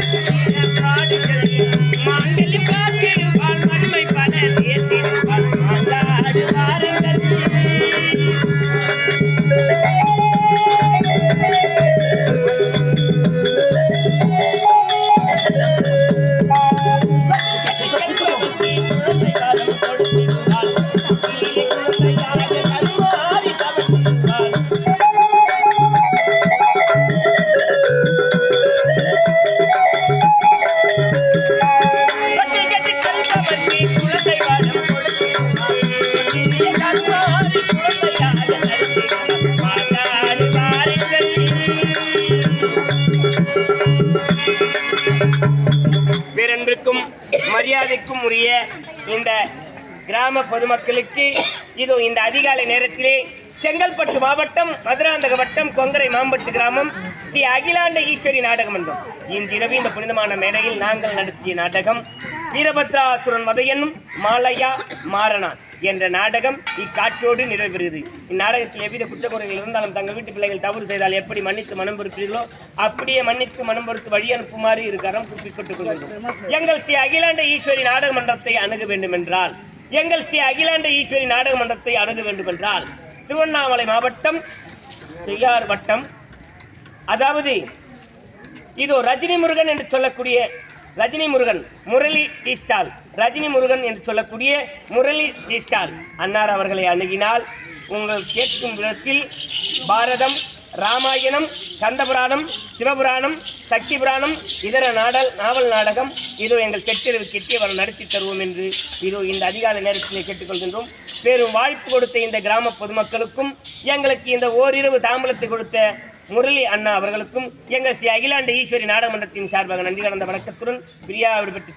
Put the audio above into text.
Thank you. பேரன்பிற்கும் மரியாதைக்கும் உரிய இந்த கிராம பொதுமக்களுக்கு இது இந்த அதிகாலை நேரத்திலே செங்கல்பட்டு மாவட்டம் மதுராந்தக வட்டம் கொங்கரை மாம்பட்டு கிராமம் ஸ்ரீ அகிலாண்ட ஈஸ்வரி நாடகம் என்றும் இன்றிரவு இந்த புனிதமான மேடையில் நாங்கள் நடத்திய நாடகம் வீரபத்ராசுரன் வதையன் மாலையா மாறனான். என்ற நாடகம் இக்காட்சியோடு நிறைவேறுகிறது. இந்நாடகத்தில் எவ்வித குற்றக்குறைகள் இருந்தாலும் தங்கள் வீட்டு பிள்ளைகள் தவறு செய்தால் எப்படி மன்னித்து மனம் பொறுப்பீர்களோ அப்படியே மன்னித்து மனம் பொறுத்து வழி அனுப்புமாறு இருக்கிறோம் குறிப்பிட்டுக் கொள்கிறோம் எங்கள் ஸ்ரீ அகிலாண்ட ஈஸ்வரி நாடக மன்றத்தை அணுக வேண்டும் என்றால் எங்கள் ஸ்ரீ அகிலாண்ட ஈஸ்வரி நாடக மன்றத்தை அணுக வேண்டும் என்றால் திருவண்ணாமலை மாவட்டம் செய்யார் வட்டம் அதாவது இதோ ரஜினி முருகன் என்று சொல்லக்கூடிய ரஜினி முருகன் முரளி டீ ஸ்டால். ரஜினி முருகன் என்று சொல்லக்கூடிய முரளி டீ ஸ்டால். அன்னார் அவர்களை அணுகினால் உங்கள் கேட்கும் விதத்தில் பாரதம் ராமாயணம் கந்தபுராணம் சிவபுராணம் சக்தி புராணம் இதர நாடல் நாவல் நாடகம் இதோ எங்கள் செட்டிரவு கிட்டியவர் நடத்தி தருவோம் என்று இதோ இந்த அதிகாலை நேரத்திலே கேட்டுக்கொள்கின்றோம். பெரும் வாய்ப்பு கொடுத்த இந்த கிராம பொதுமக்களுக்கும் எங்களுக்கு இந்த ஓரிரவு தாம்பலத்தை கொடுத்த முரளி அண்ணா அவர்களுக்கும் எங்கள் ஸ்ரீ அகிலாண்ட ஈஸ்வரி நாடகமன்றத்தின் சார்பாக நன்றி கடந்த வணக்கத்துடன் பிரியா விடுபட்டு